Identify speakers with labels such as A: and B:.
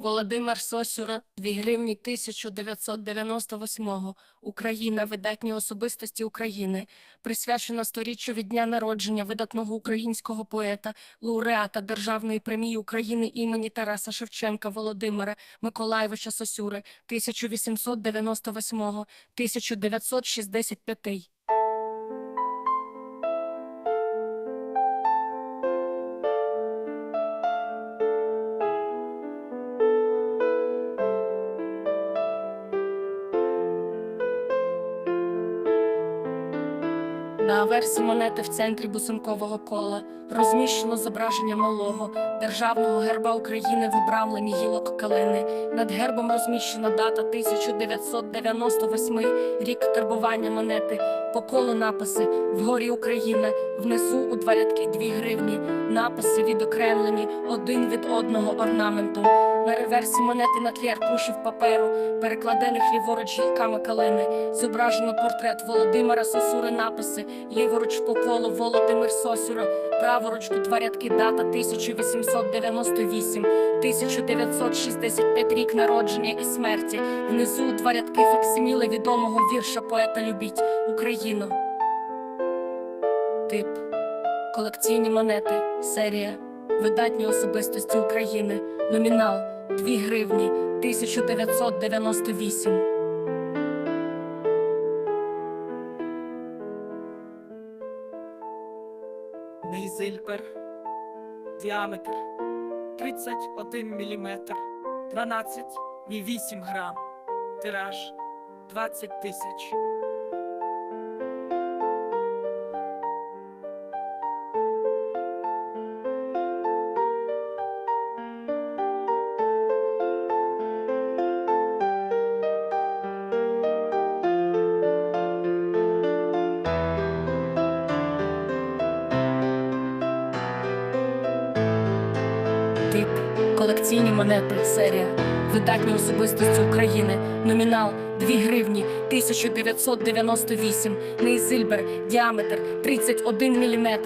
A: Володимир Сосюра, 2 гривні 1998 Україна, видатні особистості України, присвячена сторіччю від дня народження видатного українського поета, лауреата Державної премії України імені Тараса Шевченка Володимира Миколаєвича Сосюри 1898-1965. На аверсі монети в центрі бусинкового кола розміщено зображення малого державного герба України в обрамленні гілок калини. Над гербом розміщена дата 1998 рік карбування монети. По колу написи вгорі Україна, внизу у два рядки 2 гривні. Написи відокремлені один від одного орнаментом. На реверсі монети на тлі аркушів паперу, перекладених ліворуч гілками калини, зображено портрет Володимира Сосури написи, ліворуч по колу Володимир Сосюра, праворуч у два рядки дата 1898, 1965 рік народження і смерті, внизу два рядки факсиміли відомого вірша поета Любіть Україну. Тип. Колекційні монети, серія, видатні особистості України, номінал. 2 гривні. 1998.
B: Нейзильбер. Діаметр 31 мм. 12,8 грам. Тираж 20 тисяч.
A: Тип колекційні монети, серія, видатні особистості України, номінал 2 гривні 1998, Нейзильбер, діаметр 31 мм,